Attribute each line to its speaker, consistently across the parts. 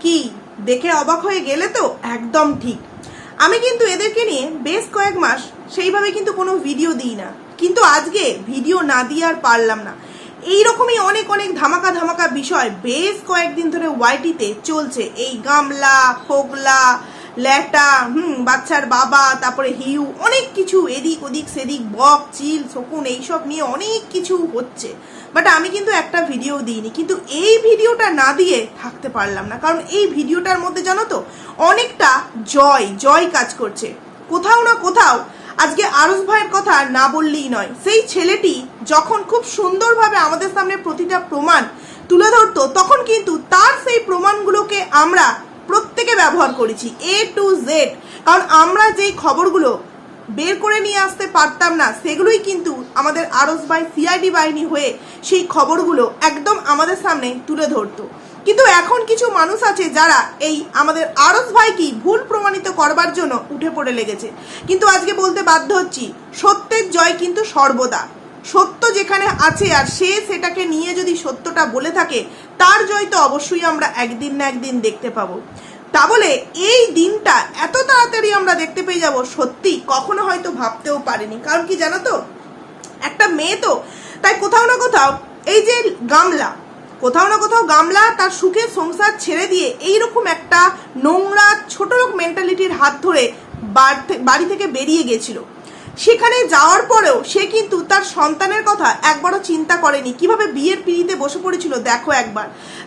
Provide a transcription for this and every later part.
Speaker 1: কি? দেখে অবাক হয়ে গেলে তো? একদম ঠিক। আমি কিন্তু এদেরকে নিয়ে বেশ কয়েক মাস সেইভাবে কিন্তু কোনো ভিডিও দিই না। কিন্তু আজকে ভিডিও না দিয়ে আর পারলাম না। এইরকমই অনেক অনেক ধামাকা ধামাকা বিষয় বেশ কয়েকদিন ধরে ওয়াইটিতে চলছে। এই গামলা ফোগলা ল্যাটা, হুম, বাচ্চার বাবা, তারপরে হিউ, অনেক কিছু, এদিক ওদিক, সেদিক, বক, চিল, শকুন, এইসব নিয়ে অনেক কিছু হচ্ছে। বাট আমি কিন্তু একটা ভিডিও দিইনি। কিন্তু এই ভিডিওটা না দিয়ে থাকতে পারলাম না। কারণ এই ভিডিওটার মধ্যে জানো তো, অনেকটা জয় জয় কাজ করছে। কোথাও না কোথাও, আজকে আরস ভাইয়ের কথা না বললেই নয়। সেই ছেলেটি যখন খুব সুন্দরভাবে আমাদের সামনে প্রতিটা প্রমাণ তুলে ধরতো, তখন কিন্তু তার সেই প্রমাণগুলোকে আমরা প্রত্যেকে ব্যবহার করেছি এ টু জেড কারণ আমরা যেই খবরগুলো বের করে নিয়ে আসতে পারতাম না, সেগুলোই কিন্তু আমাদের আরস ভাই সিআইডি বাহিনী হয়ে সেই খবরগুলো একদম আমাদের সামনে তুলে ধরতো। কিন্তু এখন কিছু মানুষ আছে যারা এই আমাদের আরস ভাইকেই ভুল প্রমাণিত করবার জন্য উঠে পড়ে লেগেছে। কিন্তু আজকে বলতে বাধ্য হচ্ছি, সত্যের জয় কিন্তু সর্বদা। সত্য যেখানে আছে আর সে সেটাকে নিয়ে যদি সত্যটা বলে থাকে, তার জয় তো অবশ্যই আমরা একদিন না একদিন দেখতে পাবো। তা বলে এই দিনটা এত তাড়াতাড়ি আমরা দেখতে পেয়ে যাব, সত্যি কখনো হয়তো ভাবতেও পারিনি। কারণ কি জানো তো? একটা মেয়ে তো, তাই কোথাও না কোথাও এই যে গামলা, কোথাও না কোথাও গামলা তার সুখের সংসার ছেড়ে দিয়ে এইরকম একটা নোংরা ছোট লোক মেন্টালিটির হাত ধরে বাড়ি থেকে বেরিয়ে গেছিল। সেখানে যাওয়ার পরেও সে কিন্তু তার সন্তানের কথা একবারও চিন্তা করেনি। কীভাবে বিয়ের পিড়িতে বসে পড়েছিল, দেখো একবার।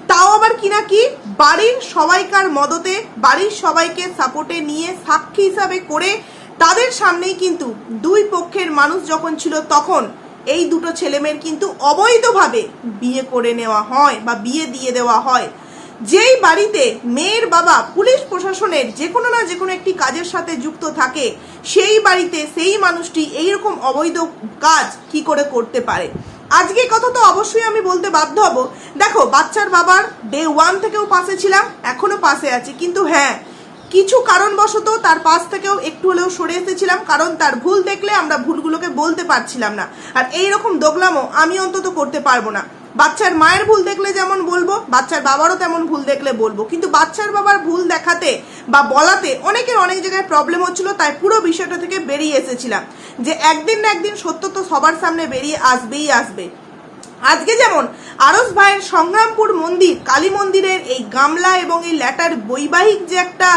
Speaker 1: তাও আবার কি না কি বাড়ির সবাইকার মদতে, বাড়ির সবাইকে সাপোর্টে নিয়ে সাক্ষী হিসাবে করে তাদের সামনেই কিন্তু দুই পক্ষের মানুষ যখন ছিল তখন এই দুটো ছেলেমেয়ের কিন্তু অবৈধভাবে বিয়ে করে নেওয়া হয় বা বিয়ে দিয়ে দেওয়া হয়। যেই বাড়িতে মেয়ের বাবা পুলিশ প্রশাসনের যে কোনো না যে কোনো একটি কাজের সাথে যুক্ত থাকে, সেই বাড়িতে সেই মানুষটি এইরকম অবৈধ কাজ কি করে করতে পারে? আজকে কথা তো অবশ্যই আমি বলতে বাধ্য হব। দেখো, বাচ্চার বাবার ডে ওয়ান থেকেও পাশে ছিলাম, এখনও পাশে আছি। কিন্তু হ্যাঁ কিছু কারণবশত তার পাশ থেকেও একটু হলেও সরে এসেছিলাম, কারণ তার ভুল দেখলে আমরা ভুলগুলোকে বলতে পারছিলাম না। আর এই রকম দোগলামও আমি অন্তত করতে পারব না। বাচ্চার মায়ের ভুল দেখলে যেমন বলব, বাচ্চার বাবারও তেমন ভুল দেখলে বলব। কিন্তু বাচ্চার বাবার ভুল দেখাতে বা বলাতে অনেকের অনেক জায়গায় প্রবলেম হচ্ছিল, তাই পুরো বিষয়টা থেকে বেরিয়ে এসেছিলাম। যে একদিন না একদিন সত্য তো সবার সামনে বেরিয়ে আসবেই আসবে। আজকে যেমন আরস ভাইয়ের সংগ্রামপুর মন্দির, কালী মন্দিরের এই গামলা এবং এই ল্যাটার বৈবাহিক যে একটা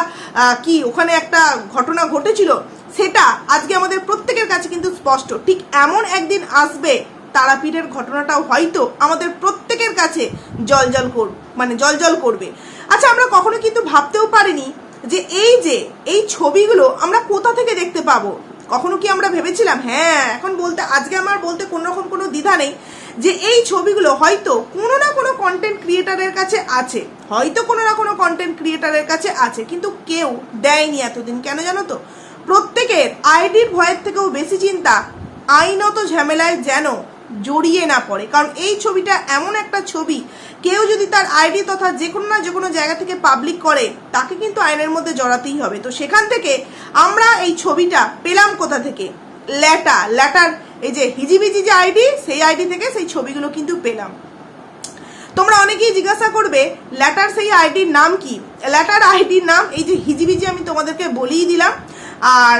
Speaker 1: কি ওখানে একটা ঘটনা ঘটেছিল, সেটা আজকে আমাদের প্রত্যেকের কাছে কিন্তু স্পষ্ট। ঠিক এমন একদিন আসবে তারাপীঠের ঘটনাটাও হয়তো আমাদের প্রত্যেকের কাছে জল জল কর মানে জল জল করবে। আচ্ছা আমরা কখনো কিন্তু ভাবতেও পারিনি যে এই যে, এই ছবিগুলো আমরা কোথা থেকে দেখতে পাবো? কখনো কি আমরা ভেবেছিলাম হ্যাঁ এখন বলতে, আজকে আমার বলতে কোনো রকম কোনো দ্বিধা নেই যে এই ছবিগুলো হয়তো কোনো না কোনো কন্টেন্ট ক্রিয়েটারের কাছে আছে। হয়তো কোনো না কোনো কন্টেন্ট ক্রিয়েটারের কাছে আছে, কিন্তু কেউ দেয়নি এতদিন। কেন জানো তো? প্রত্যেকের আইডির ভয়ের থেকেও বেশি চিন্তা, আইনত ঝামেলায় যেন জড়িয়ে না পড়ে। কারণ এই ছবিটা এমন একটা ছবি, কেউ যদি তার আইডি তথা যে কোনো না যে কোনো জায়গা থেকে পাবলিক করে, তাকে কিন্তু আইনের মধ্যে জড়াতেই হবে। তো সেখান থেকে আমরা এই ছবিটা পেলাম কোথা থেকে? ল্যাটা ল্যাটার এই যে হিজিবিজি যে আইডি, সেই আইডি থেকে সেই ছবিগুলো কিন্তু পেলাম। তোমরা অনেকেই জিজ্ঞাসা করবে ল্যাটার সেই আইডির নাম কি? ল্যাটার আইডির নাম, এই যে হিজিবিজি আমি তোমাদেরকে বলেই দিলাম আর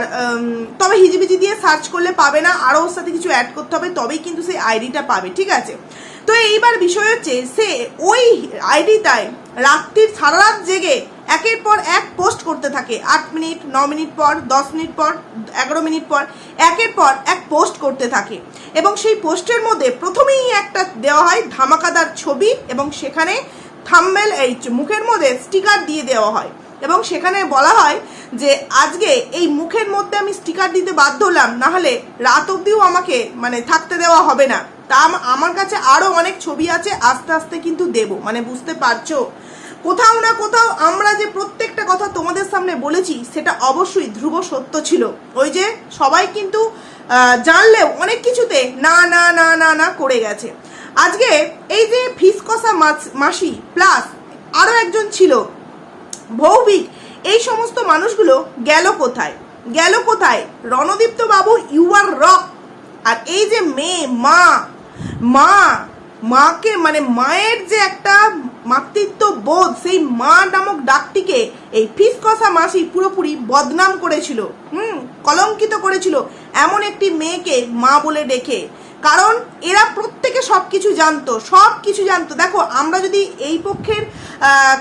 Speaker 1: তবে হিজিবিজি দিয়ে সার্চ করলে পাবে না, আরও ওর সাথে কিছু অ্যাড করতে হবে, তবেই কিন্তু সেই আইডিটা পাবে, ঠিক আছে? তো এইবার বিষয় হচ্ছে, সে ওই আইডিটায় রাত্রির সারা রাত জেগে একের পর এক পোস্ট করতে থাকে, আট মিনিট, ন মিনিট পর, দশ মিনিট পর, এগারো মিনিট পর, একের পর এক পোস্ট করতে থাকে। এবং সেই পোস্টের মধ্যে প্রথমেই একটা দেওয়া হয় ধামাকাদার ছবি, এবং সেখানে থাম্বেল এই মুখের মধ্যে স্টিকার দিয়ে দেওয়া হয়। এবং সেখানে বলা হয় যে আজকে এই মুখের মধ্যে আমি স্টিকার দিতে বাধ্য হলাম না হলে রাত অবধিও আমাকে মানে থাকতে দেওয়া হবে না। তা আমার কাছে আরও অনেক ছবি আছে, আস্তে আস্তে কিন্তু দেব। মানে বুঝতে পারছ? কোথাও না কোথাও আমরা যে প্রত্যেকটা কথা তোমাদের সামনে বলেছি, সেটা অবশ্যই ধ্রুব সত্য ছিল। ওই যে সবাই কিন্তু জানলেও অনেক কিছুতে না না না না না করে গেছে। আজকে এই যে ফিস কষা মাসি প্লাস আরও একজন ছিল ভৌমিক এই সমস্ত মানুষগুলো গেল কোথায়? গেল কোথায়? রণদীপ্ত বাবু ইউ আর রক আর এই যে মেয়ে, মা মা, মাকে মানে মায়ের যে একটা মাতৃত্ব বোধ, সেই মা নামক ডাকটিকে এই ফিস কষা মাসি পুরোপুরি বদনাম করেছিল, হুম, কলঙ্কিত করেছিল এমন একটি মেয়েকে মা বলে ডেকে। কারণ এরা প্রত্যেকে সব কিছু জানতো সব কিছু জানতো। দেখো, আমরা যদি এই পক্ষের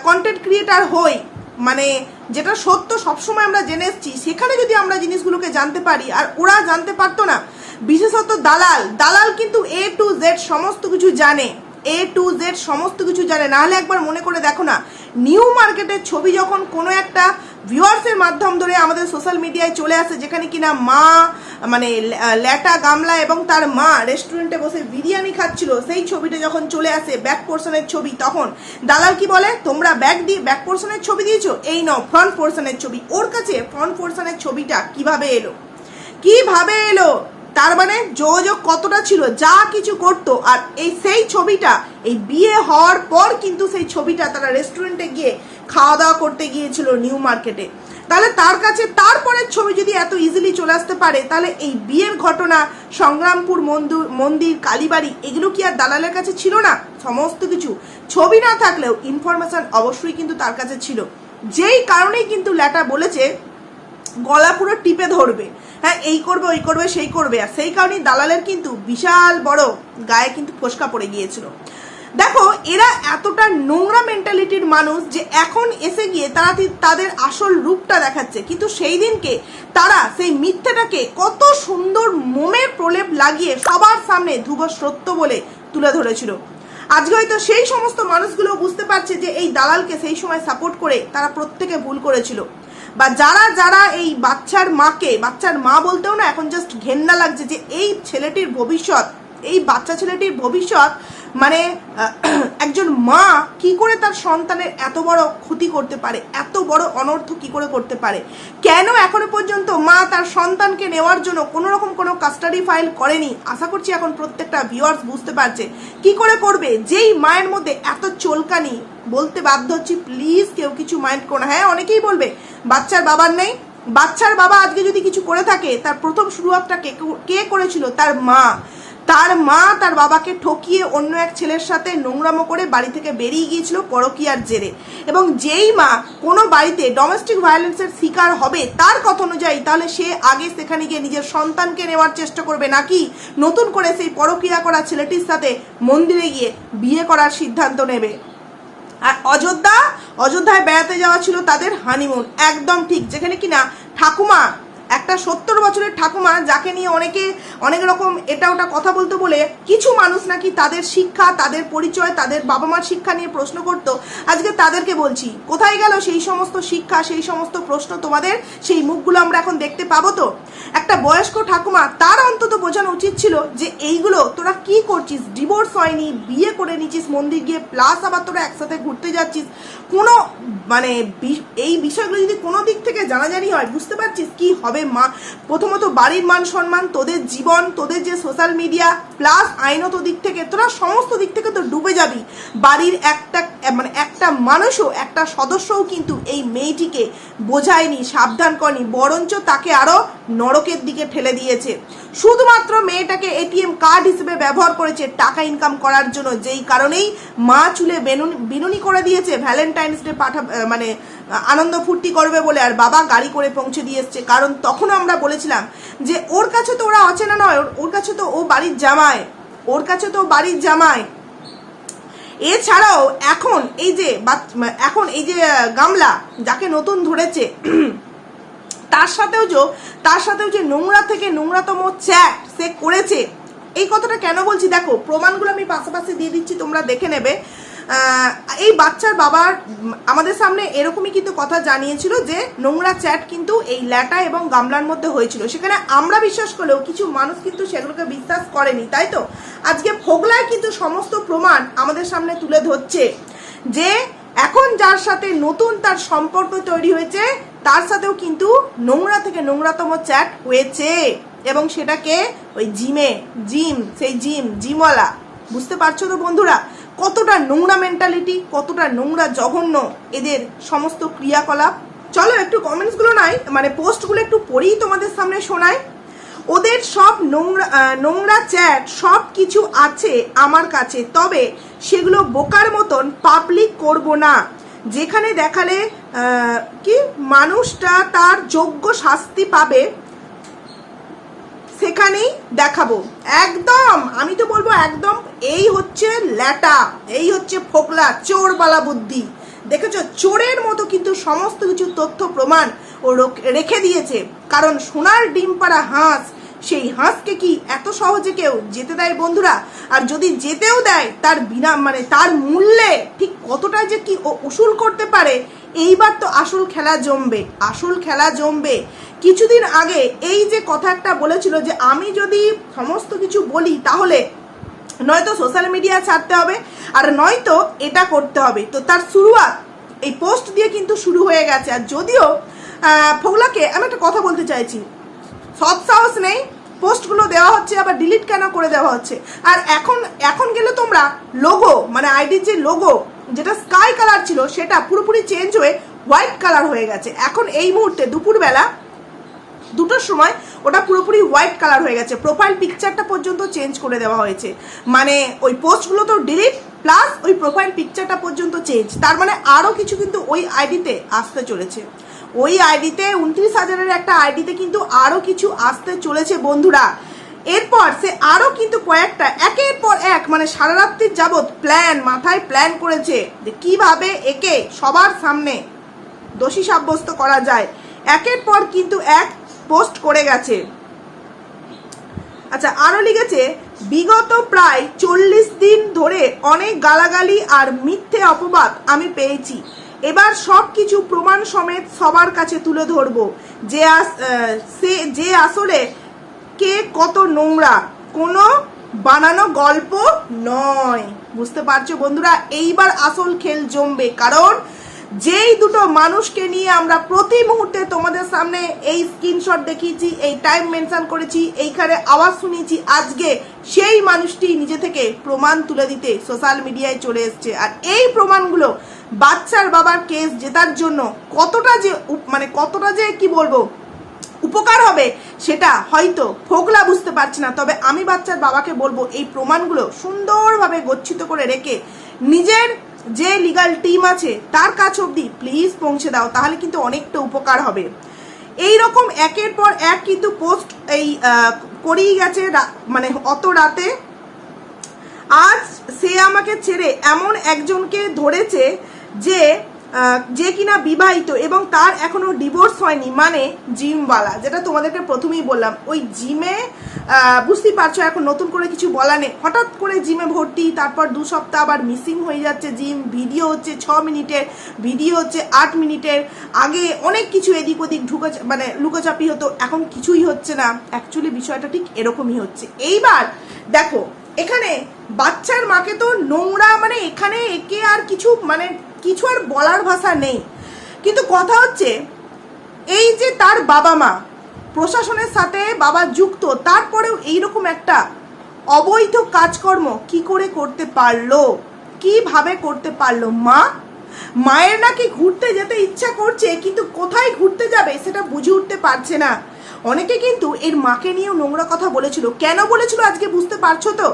Speaker 1: কন্টেন্ট ক্রিয়েটার হই মানে যেটা সত্য সবসময় আমরা জেনে এসেছি, সেখানে যদি আমরা জিনিসগুলোকে জানতে পারি, আর ওরা জানতে পারতো না, বিশেষত দালাল দালাল কিন্তু এ টু জেড সমস্ত কিছু জানে। এ টু জেড সমস্ত কিছু জানে। নাহলে একবার মনে করে দেখো না নিউ মার্কেটের ছবি যখন কোনো একটা ভিউয়ার্সের মাধ্যম ধরে আমাদের সোশ্যাল মিডিয়ায় চলে আসে, যেখানে কিনা মা মানে ল্যা- ল্যাটা গামলা এবং তার মা রেস্টুরেন্টে বসে বিরিয়ানি খাচ্ছিল, সেই ছবিটা যখন চলে আসে ব্যাক পোর্শনের ছবি, তখন দালাল কি বলে, তোমরা ব্যাক দিয়ে ব্যাক পোর্শনের ছবি দিয়েছ? এই নাও ফ্রন্ট পোর্শনের ছবি। ওর কাছে ফ্রন্ট পোর্শনের ছবিটা কীভাবে এলো? কীভাবে এলো? তার মানে যোগাযোগ কতটা ছিল? যা কিছু করতো। আর এই সেই ছবিটা, এই বিয়ে হওয়ার পর কিন্তু সেই ছবিটা তারা রেস্টুরেন্টে গিয়ে খাওয়া দাওয়া করতে গিয়েছিল নিউ মার্কেটে। তাহলে তার কাছে তারপরের ছবি যদি এত ইজিলি চলে আসতে পারে, তাহলে এই বিয়ের ঘটনা, সংগ্রামপুর মন্দির মন্দির, কালীবাড়ি, এগুলো কি আর দালালের কাছে ছিল না? সমস্ত কিছু। ছবি না থাকলেও ইনফরমেশন অবশ্যই কিন্তু তার কাছে ছিল। যেই কারণেই কিন্তু ল্যাটা বলেছে, গলা পুরো টিপে ধরবে। হ্যাঁ এই করবে, ওই করবে, সেই করবে। আর সেই কারণেই দালালের কিন্তু বিশাল বড় গায়ে কিন্তু ফোসকা পড়ে গিয়েছিল। দেখো, এরা এতটা নোংরা মেন্টালিটির মানুষ যে এখন এসে গিয়ে তারা তাদের আসল রূপটা দেখাচ্ছে। কিন্তু সেই দিনকে তারা, সেই মিথ্যেটাকে কত সুন্দর মোমের প্রলেপ লাগিয়ে সবার সামনে ধ্রুব সত্য বলে তুলে ধরেছিল। আজকে হয়তো সেই সমস্ত মানুষগুলো বুঝতে পারছে যে এই দালালকে সেই সময় সাপোর্ট করে তারা প্রত্যেকে ভুল করেছিল। বা যারা যারা এই বাচ্চার মাকে, বাচ্চার মা বলতেও না, এখন জাস্ট ঘেন্না লাগছে যে এই ছেলেটির ভবিষ্যৎ, এই বাচ্চা ছেলেটির ভবিষ্যৎ মানে একজন মা কি করে তার সন্তানের এত বড় ক্ষতি করতে পারে, এত বড় অনর্থ কি করে করতে পারে? কেন এখনও পর্যন্ত মা তার সন্তানকে নেওয়ার জন্য কোনো রকম কোনো কাস্টাডি ফাইল করেনি? আশা করছি এখন প্রত্যেকটা ভিউয়ার্স বুঝতে পারছে। কি করে করবে? যেই মায়ের মধ্যে এত চলকানি বলতে বাধ্য হচ্ছি প্লিজ কেউ কিছু মাইন্ড করো হ্যাঁ অনেকেই বলবে, বাচ্চার বাবার নেই। বাচ্চার বাবা আজকে যদি কিছু করে থাকে, তার প্রথম শুরুয়াতটা কে কে করেছিল? তার মা। তার মা তার বাবাকে ঠকিয়ে অন্য এক ছেলের সাথে নোংরামো করে বাড়ি থেকে বেরিয়ে গিয়েছিল পরকীয়ার জেরে। এবং যেই মা কোনো বাড়িতে ডোমেস্টিক ভায়োলেন্সের শিকার হবে তার কথা অনুযায়ী, তাহলে সে আগে সেখানে গিয়ে নিজের সন্তানকে নেওয়ার চেষ্টা করবে। নাকি নতুন করে সেই পরকীয়া করা ছেলেটির সাথে মন্দিরে গিয়ে বিয়ে করার সিদ্ধান্ত নেবে? আর অযোধ্যা অযোধ্যায় বেড়াতে যাওয়া ছিল তাদের হানিমুন একদম ঠিক। যেখানে কিনা ঠাকুমা একটা সত্তর বছরের ঠাকুমা যাকে নিয়ে অনেকে অনেক রকম এটা ওটা কথা বলতে বলে কিছু মানুষ নাকি তাদের শিক্ষা, তাদের পরিচয়, তাদের বাবা মার শিক্ষা নিয়ে প্রশ্ন করত। আজকে তাদেরকে বলছি, কোথায় গেল সেই সমস্ত শিক্ষা, সেই সমস্ত প্রশ্ন তোমাদের? সেই মুখগুলো আমরা এখন দেখতে পাবো তো? একটা বয়স্ক ঠাকুমা, তার অন্তত বোঝানো উচিত ছিল যে এইগুলো তোরা কি করছিস? ডিভোর্স হয়নি, বিয়ে করে নিচ্ছিস মন্দির গিয়ে প্লাস আবার তোরা একসাথে ঘুরতে যাচ্ছিস। কোনো মানে এই বিষয়গুলো যদি কোনো দিক থেকে জানাজানি হয়, বুঝতে পারছিস কি হবে মা, প্রথমত বাড়ির মান সম্মান, তোদের জীবন, তোদের যে সোশ্যাল মিডিয়া প্লাস আইনত দিক থেকে, তোরা সমস্ত দিক থেকে তো ডুবে যাবি। বাড়ির একটা মানে একটা মানুষও, একটা সদস্যও কিন্তু এই মেয়েটিকে বোঝায়নি, সাবধান করনি, বরঞ্চ তাকে আরও নরকের দিকে ঠেলে দিয়েছে। শুধুমাত্র মেয়েটাকে এটিএম কার্ড হিসেবে ব্যবহার করেছে টাকা ইনকাম করার জন্য, যেই কারণেই মা চুলে বিনুনি করে দিয়েছে। ভ্যালেন্টাইন্স ডে পাঠা মানে আনন্দ ফুর্তি করবে বলে আর বাবা গাড়ি করে পৌঁছে দিয়ে এসছে। কারণ তখন আমরা বলেছিলাম যে, ওর কাছে তো ওরা অচেনা নয়, ওর- কাছে তো ও বাড়ির জামায় ওর কাছে তো বাড়ির জামায় এছাড়াও এখন এই যে এখন এই যে গামলা, যাকে নতুন ধরেছে তার সাথেও যে, তার সাথেও যে নোংরা থেকে নোংরাতম চ্যাট সে করেছে, এই কথাটা কেন বলছি? দেখো, প্রমাণগুলো আমি পাশাপাশি দিয়ে দিচ্ছি, তোমরা দেখে নেবে। এই বাচ্চার বাবার আমাদের সামনে এরকমই কিন্তু কথা জানিয়েছিল যে, নোংরা চ্যাট কিন্তু এই ল্যাটা এবং গামলার মধ্যে হয়েছিল। সেখানে আমরা বিশ্বাস করলেও কিছু মানুষ কিন্তু সেগুলোকে বিশ্বাস করেনি, তাই তো? আজকে ফোগলায় কিন্তু সমস্ত প্রমাণ আমাদের সামনে তুলে ধরছে যে, এখন যার সাথে নতুন তার সম্পর্ক তৈরি হয়েছে তার সাথেও কিন্তু নোংরা থেকে নোংরাতম চ্যাট হয়েছে। এবং সেটাকে ওই জিমে, জিম, সেই জিম, জিমওয়ালা, বুঝতে পারছ তো বন্ধুরা? কতটা নোংরা মেন্টালিটি কতটা নোংরা জঘন্য এদের সমস্ত ক্রিয়াকলাপ। চলো একটু কমেন্টসগুলো নাই মানে পোস্টগুলো একটু পড়েই তোমাদের সামনে শোনাই। ওদের সব নোংরা নোংরা চ্যাট, সব কিছু আছে আমার কাছে, তবে সেগুলো বোকার মতন পাবলিক করব না। যেখানে দেখালে কি? মানুষটা তার যোগ্য শাস্তি পাবে সেখানেই দেখাবো। একদম, আমি তো বলব একদম, এই হচ্ছে ল্যাটা, এই হচ্ছে ফোকলা, চোরবালা বুদ্ধি। দেখেছ? চোরের মতো কিন্তু সমস্ত কিছু তথ্য প্রমাণ ও রেখে দিয়েছে। কারণ সোনার ডিম পাড়া হাঁস সেই হাঁসকে কি এত সহজে কেউ যেতে দেয় বন্ধুরা? আর যদি যেতেও দেয়, তার বিনা মানে তার মূল্যে ঠিক কতটা যে কি উসুল করতে পারে, এইবার তো আসল খেলা জমবে, আসল খেলা জমবে। কিছুদিন আগে এই যে কথা একটা বলেছিল যে, আমি যদি সমস্ত কিছু বলি, তাহলে নয়তো সোশ্যাল মিডিয়া ছাড়তে হবে, আর নয়তো এটা করতে হবে। তো তার শুরুয়াত, এই পোস্ট দিয়ে কিন্তু শুরু হয়ে গেছে। আর যদিও ফোগলাকে আমি একটা কথা বলতে চাইছি। সৎ সাহস নেই, পোস্টগুলো দেওয়া হচ্ছে, আবার ডিলিট কেন করে দেওয়া হচ্ছে? আর এখন এখন গেলে তোমরা লোগো মানে আইডির যে লোগো যেটা স্কাই কালার ছিল, সেটা পুরোপুরি চেঞ্জ হয়ে হোয়াইট কালার হয়ে গেছে। এখন এই মুহূর্তে দুপুরবেলা, দুটোর সময় ওটা পুরোপুরি হোয়াইট কালার হয়ে গেছে। প্রোফাইল পিকচারটা পর্যন্ত চেঞ্জ করে দেওয়া হয়েছে। মানে ওই পোস্টগুলো তো ডিলিট প্লাস ওই প্রোফাইল পিকচারটা পর্যন্ত চেঞ্জ তার মানে আরও কিছু কিন্তু ওই আইডিতে আসতে চলেছে। ওই আইডিতে, উনত্রিশ হাজারের একটা আইডিতে কিন্তু আরও কিছু আসতে চলেছে বন্ধুরা। এরপর সে আরও কিন্তু কয়েকটা, একের পর এক মানে সারা রাত্রির যাবৎ প্ল্যান মাথায় প্ল্যান করেছে যে কীভাবে একে সবার সামনে দোষী সাব্যস্ত করা যায়। একের পর কিন্তু এক পোস্ট করে গেছে। আচ্ছা আরও লিখেছে, বিগত প্রায় চল্লিশ দিন ধরে অনেক গালাগালি আর মিথ্যে অপবাদ আমি পেয়েছি। এবার সব কিছু প্রমাণ সমেত সবার কাছে তুলে ধরব। যে সে, যে আসলে কে কত নোংরা, কোনো বানানো গল্প নয়। বুঝতে পারছ বন্ধুরা? এইবার আসল খেল জমবে। কারণ যেই দুটো মানুষকে নিয়ে আমরা প্রতি মুহূর্তে তোমাদের সামনে এই স্ক্রিনশট দেখিয়েছি, এই টাইম মেনশন করেছি, এইখানে আওয়াজ শুনিয়েছি, আজকে সেই মানুষটি নিজে থেকে প্রমাণ তুলে দিতে সোশ্যাল মিডিয়ায় চলে এসছে। আর এই প্রমাণগুলো বাচ্চার বাবার কেস জেতার জন্য কতটা যে মানে কতটা যে কি বলব, উপকার হবে সেটা হয়তো ফোকলা বুঝতে পারছে না। তবে আমি বাচ্চার বাবাকে বলব, এই প্রমাণগুলো সুন্দরভাবে গচ্ছিত করে রেখে নিজের যে লিগাল টিম আছে, তার কাছ অবধি প্লিজ পৌঁছে দাও, তাহলে কিন্তু অনেকটা উপকার হবে। এই রকম একের পর এক কিন্তু পোস্ট এই করেই গেছে মানে অত রাতে। আজ সে আমাকে ছেড়ে এমন একজনকে ধরেছে যে যে কিনা বিবাহিত এবং তার এখনও ডিভোর্স হয়নি মানে জিমওয়ালা, যেটা তোমাদেরকে প্রথমেই বললাম। ওই জিমে বুঝতেই পারছ এখন নতুন করে কিছু বলা নেই। হঠাৎ করে জিমে ভর্তি, তারপর দু সপ্তাহ আবার মিসিং হয়ে যাচ্ছে জিম, ভিডিও হচ্ছে ছ মিনিটের, ভিডিও হচ্ছে আট মিনিটের। আগে অনেক কিছু এদিক ওদিক ঢুকে মানে লুকোচাপি হতো, এখন কিছুই হচ্ছে না। অ্যাকচুয়ালি বিষয়টা ঠিক এরকমই হচ্ছে। এইবার দেখো, এখানে বাচ্চার মাকে তো নোংরা মানে এখানে একে আর কিছু মানে কিছু আর বলার ভাষা নেই। কিন্তু কথা হচ্ছে, এই যে তার বাবা মা, প্রশাসনের সাথে বাবা যুক্ত, তারপরেও এইরকম একটা অবৈধ কাজকর্ম কি করে করতে পারল? কীভাবে করতে পারল? মা? মায়ের নাকি ঘুরতে যেতে ইচ্ছা করছে, কিন্তু কোথায় ঘুরতে যাবে সেটা বুঝে উঠতে পারছে না। অনেকে কিন্তু এর মাকে নিয়েও নোংরা কথা বলেছিল। কেন বলেছিল আজকে বুঝতে পারছ তো?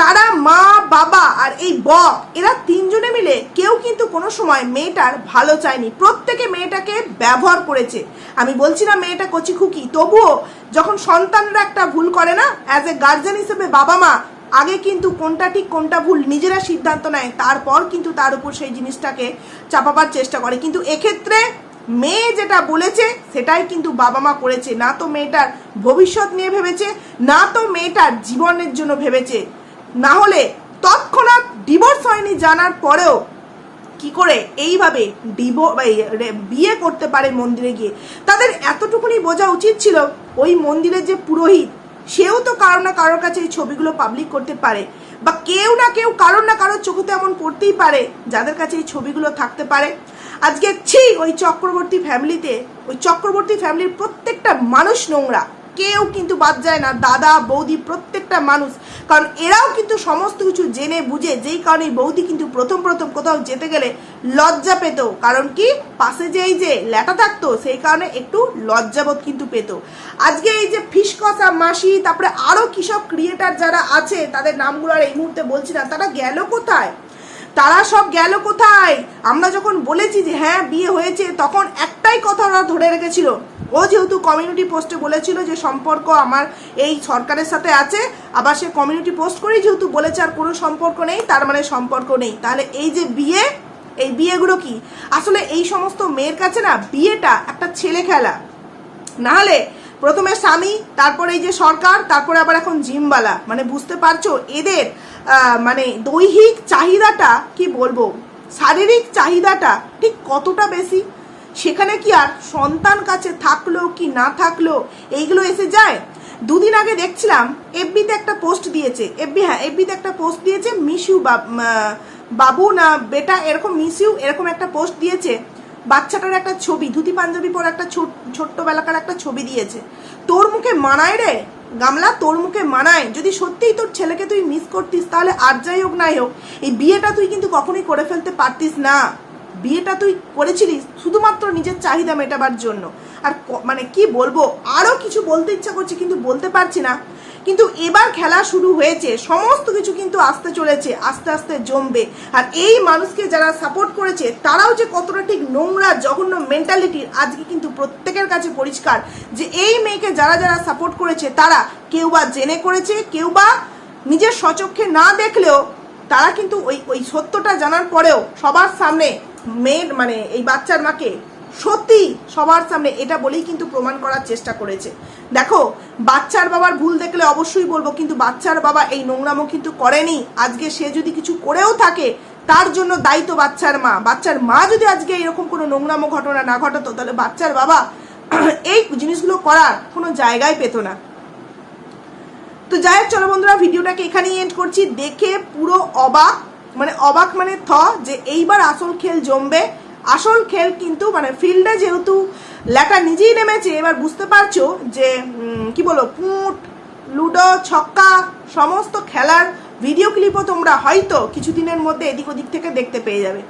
Speaker 1: তারা মা, বাবা আর এই বক এরা তিনজনে মিলে কেউ কিন্তু কোনো সময় মেয়েটার ভালো চায়নি। প্রত্যেকে মেয়েটাকে ব্যবহার করেছে। আমি বলছি না মেয়েটা কচি খুকি, তবুও যখন সন্তানরা একটা ভুল করে না অ্যাজ এ গার্জেন হিসেবে বাবা মা, আগে কিন্তু কোনটা ঠিক, কোনটা ভুল নিজেরা সিদ্ধান্ত নেয়, তারপর কিন্তু তার উপর সেই জিনিসটাকে চাপাবার চেষ্টা করে। কিন্তু এক্ষেত্রে মেয়ে যেটা বলেছে, সেটাই কিন্তু বাবা মা করেছে। না তো মেয়েটার ভবিষ্যৎ নিয়ে ভেবেছে, না তো মেয়েটার জীবনের জন্য ভেবেছে। না হলে তৎক্ষণাৎ ডিভোর্স হয়নি জানার পরেও কি করে এইভাবে ডিভো বিয়ে করতে পারে মন্দিরে গিয়ে? তাদের এতটুকুনি বোঝা উচিত ছিল ওই মন্দিরের যে পুরোহিত, সেও তো কারও না কারোর কাছে এই ছবিগুলো পাবলিক করতে পারে বা কেউ না কেউ কারোর না কারোর চোখে তো এমন পড়তেই পারে যাদের কাছে এই ছবিগুলো থাকতে পারে। আজকে ছি, ওই চক্রবর্তী ফ্যামিলিতে ওই চক্রবর্তী ফ্যামিলির প্রত্যেকটা মানুষ নোংরা। কেউ কিন্তু বাদ যায় না, দাদা, বৌদি, প্রত্যেকটা মানুষ। কারণ এরাও কিন্তু সমস্ত কিছু জেনে বুঝে, যেই কারণে বৌদি কিন্তু প্রথম প্রথম কোথাও যেতে গেলে লজ্জা পেত। কারণ কি? পাশে যে এই যে ল্যাটা থাকতো, সেই কারণে একটু লজ্জাবোধ কিন্তু পেত। আজকে এই যে ফিসকসা মাসি, তারপরে আরও কিসব ক্রিয়েটার যারা আছে, তাদের নামগুলো আর এই মুহূর্তে বলছি না, তারা গেল কোথায়? তারা সব গেল কোথায়? আমরা যখন বলেছি যে হ্যাঁ বিয়ে হয়েছে, তখন একটাই কথা ওরা ধরে রেখেছিল। ও যেহেতু কমিউনিটি পোস্টে বলেছিল যে সম্পর্ক আমার এই সরকারের সাথে আছে, আবার সে কমিউনিটি পোস্ট করেই যেহেতু বলেছে আর কোনো সম্পর্ক নেই, তার মানে সম্পর্ক নেই। তাহলে এই যে বিয়ে, এই বিয়েগুলো কি? আসলে এই সমস্ত মেয়ের কাছে না বিয়েটা একটা ছেলে খেলা। নাহলে প্রথমে স্বামী, তারপরে এই যে সরকার, তারপরে আবার এখন জিমবালা। মানে বুঝতে পারছ, এদের মানে দৈহিক চাহিদাটা কি বলব? শারীরিক চাহিদাটা ঠিক কতটা বেশি? সেখানে কি আর সন্তান কাছে থাকল কি না থাকল, এইগুলো এসে যায়? দুদিন আগে দেখছিলাম, এফবিতে একটা পোস্ট দিয়েছে। এফবি হ্যাঁ এফবিতে একটা পোস্ট দিয়েছে, মিশু বাবু না বেটা, এরকম মিসিউ এরকম একটা পোস্ট দিয়েছে। বাচ্চাটার একটা ছবি, ধুতি পাঞ্জাবি পর একটা ছোট- ছোট্টবেলাকার একটা ছবি দিয়েছে। তোর মুখে মানায় রে, গামলা, তোর মুখে মানায়। যদি সত্যিই তোর ছেলেকে তুই মিস করতিস, তাহলে আর যাই হোক নাই হোক, এই বিয়েটা তুই কিন্তু কখনোই করে ফেলতে পারতিস না। বিয়েটা তুই করেছিলিস শুধুমাত্র নিজের চাহিদা মেটাবার জন্য। আর মানে কি বলব আরও কিছু বলতে ইচ্ছা করছে কিন্তু বলতে পারছি না। কিন্তু এবার খেলা শুরু হয়েছে, সমস্ত কিছু কিন্তু আসতে চলেছে, আস্তে আস্তে জমবে। আর এই মানুষকে যারা সাপোর্ট করেছে, তারাও যে কতটা ঠিক নোংরা, জঘন্য মেন্টালিটির আজকে কিন্তু প্রত্যেকের কাছে পরিষ্কার যে এই মেয়েকে যারা যারা সাপোর্ট করেছে, তারা কেউ বা জেনে করেছে, কেউ বা নিজের স্বচক্ষে না দেখলেও তারা কিন্তু ওই ওই সত্যটা জানার পরেও সবার সামনে মেয়ের মানে এই বাচ্চার মাকে সত্যি সবার সামনে এটা বলেই কিন্তু প্রমাণ করার চেষ্টা করেছে। দেখো, বাচ্চার বাবার ভুল দেখলে অবশ্যই বলব, কিন্তু বাচ্চার বাবা এই নোংরামো কিন্তু করেনি। আজকে সে যদি কিছু করেও থাকে, তার জন্য দায়িত্ব বাচ্চার মা। বাচ্চার মা যদি আজকে এরকম কোনো নোংরামো ঘটনা না ঘটাতো, তাহলে বাচ্চার বাবা এই জিনিসগুলো করার কোনো জায়গায় পেত না। তো যাই হোক, চলো বন্ধুরা, ভিডিওটাকে এখানেই এন্ড করছি। দেখে পুরো অবাক মানে অবাক মানে থ যে এইবার আসল খেল জমবে। আসল খেল কিন্তু মানে ফিল্ডে যেহেতু লেখা নিজেই নেমেছে, এবার বুঝতে পারছ যে কি বলো পুঁট, লুডো, ছক্কা, সমস্ত খেলার ভিডিও ক্লিপও তোমরা হয়তো কিছুদিনের মধ্যে এদিক ওদিক থেকে দেখতে পেয়ে যাবে।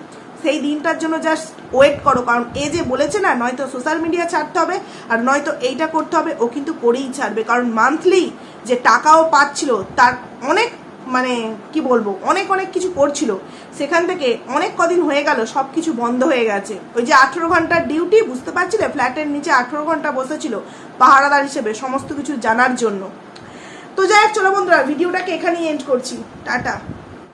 Speaker 1: সেই দিনটার জন্য জাস্ট ওয়েট করো, কারণ এ যে বলেছে না, নয়তো সোশ্যাল মিডিয়া ছাড়তে হবে আর নয়তো এইটা করতে হবে, ও কিন্তু করেই ছাড়বে। কারণ মান্থলি যে টাকাও পাচ্ছিল, তার অনেক মানে কি বলব, অনেক অনেক কিছু করছিল। সেখান থেকে অনেক কদিন হয়ে গেল সব কিছু বন্ধ হয়ে গেছে। ওই যে আঠেরো ঘণ্টার ডিউটি, বুঝতে পারছিলে? ফ্ল্যাটের নিচে আঠেরো ঘণ্টা বসেছিল, পাহারাদার হিসেবে, সমস্ত কিছু জানার জন্য। তো যাই হোক, চলো বন্ধুরা, ভিডিওটাকে এখানেই এন্ড করছি। টাটা।